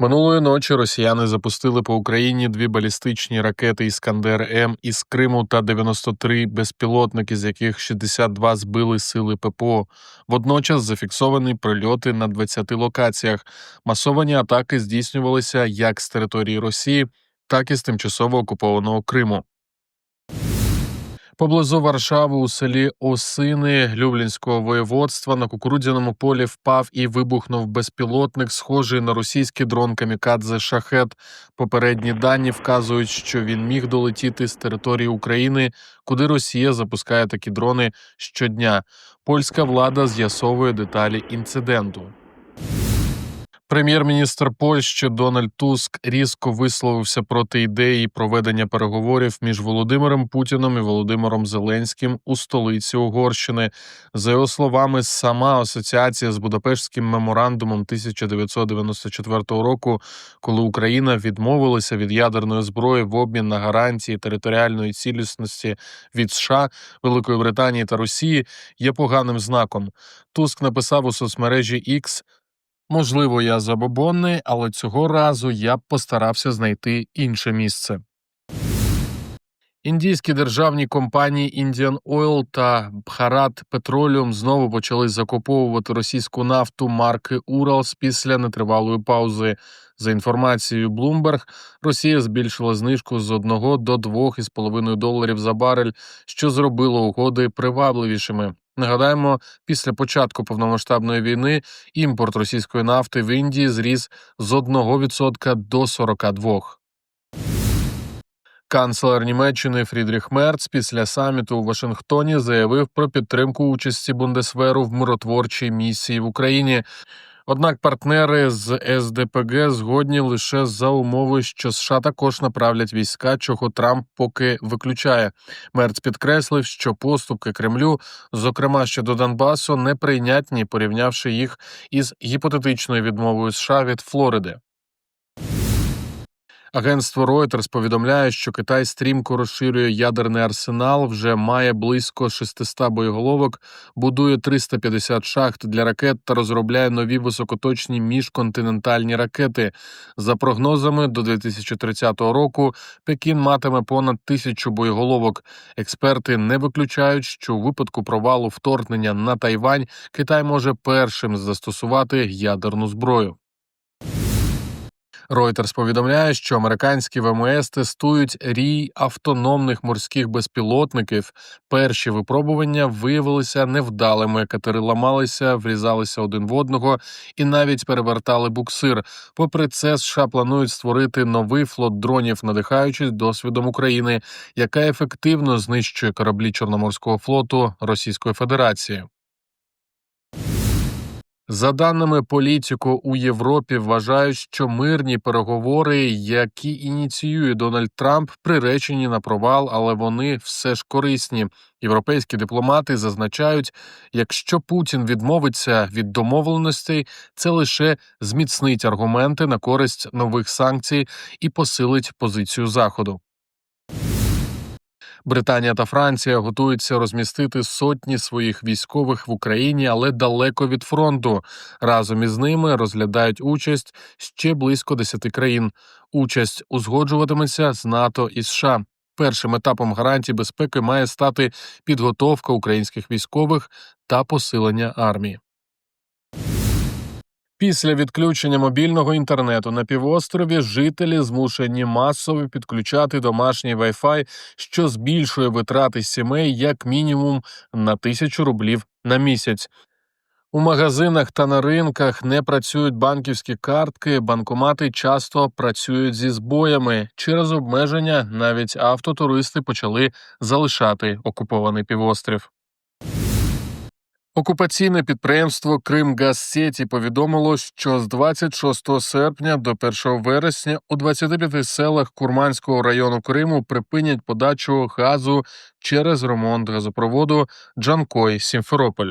Минулої ночі росіяни запустили по Україні дві балістичні ракети Іскандер М із Криму та 93 безпілотники, з яких 62 збили сили ППО. Водночас зафіксовані прильоти на 20 локаціях. Масовані атаки здійснювалися як з території Росії, так і з тимчасово окупованого Криму. Поблизу Варшави у селі Осини Люблінського воєводства на кукурудзяному полі впав і вибухнув безпілотник, схожий на російський дрон камікадзе Шахет. Попередні дані вказують, що він міг долетіти з території України, куди Росія запускає такі дрони щодня. Польська влада з'ясовує деталі інциденту. Прем'єр-міністр Польщі Дональд Туск різко висловився проти ідеї проведення переговорів між Володимиром Путіном і Володимиром Зеленським у столиці Угорщини. За його словами, сама асоціація з Будапештським меморандумом 1994 року, коли Україна відмовилася від ядерної зброї в обмін на гарантії територіальної цілісності від США, Великої Британії та Росії, є поганим знаком. Туск написав у соцмережі X, Можливо, я забобонний, але цього разу я б постарався знайти інше місце. Індійські державні компанії Indian Oil та Bharat Petroleum знову почали закуповувати російську нафту марки Уралс після нетривалої паузи. За інформацією Bloomberg, Росія збільшила знижку з 1 до 2,5 доларів за барель, що зробило угоди привабливішими. Нагадаємо, після початку повномасштабної війни імпорт російської нафти в Індії зріс з 1% до 42%. Канцлер Німеччини Фрідріх Мерц після саміту у Вашингтоні заявив про підтримку участі Бундесверу в миротворчій місії в Україні. Однак партнери з СДПГ згодні лише за умови, що США також направлять війська, чого Трамп поки виключає. Мерц підкреслив, що поступки Кремлю, зокрема щодо Донбасу, неприйнятні, порівнявши їх із гіпотетичною відмовою США від Флориди. Агентство Reuters повідомляє, що Китай стрімко розширює ядерний арсенал, вже має близько 600 боєголовок, будує 350 шахт для ракет та розробляє нові високоточні міжконтинентальні ракети. За прогнозами, до 2030 року Пекін матиме понад тисячу боєголовок. Експерти не виключають, що у випадку провалу вторгнення на Тайвань Китай може першим застосувати ядерну зброю. Reuters повідомляє, що американські ВМС тестують рій автономних морських безпілотників. Перші випробування виявилися невдалими. Катери ламалися, врізалися один в одного і навіть перевертали буксир. Попри це, США планують створити новий флот дронів, надихаючись досвідом України, яка ефективно знищує кораблі Чорноморського флоту Російської Федерації. За даними політико у Європі, вважають, що мирні переговори, які ініціює Дональд Трамп, приречені на провал, але вони все ж корисні. Європейські дипломати зазначають, якщо Путін відмовиться від домовленостей, це лише зміцнить аргументи на користь нових санкцій і посилить позицію Заходу. Британія та Франція готуються розмістити сотні своїх військових в Україні, але далеко від фронту. Разом із ними розглядають участь ще близько 10 країн. Участь узгоджуватиметься з НАТО і США. Першим етапом гарантій безпеки має стати підготовка українських військових та посилення армії. Після відключення мобільного інтернету на півострові жителі змушені масово підключати домашній Wi-Fi, що збільшує витрати сімей як мінімум на тисячу рублів на місяць. У магазинах та на ринках не працюють банківські картки, банкомати часто працюють зі збоями. Через обмеження навіть автотуристи почали залишати окупований півострів. Окупаційне підприємство Кримгазсеті повідомило, що з 26 серпня до 1 вересня у 25 селах Курманського району Криму припинять подачу газу через ремонт газопроводу Джанкой Сімферополь.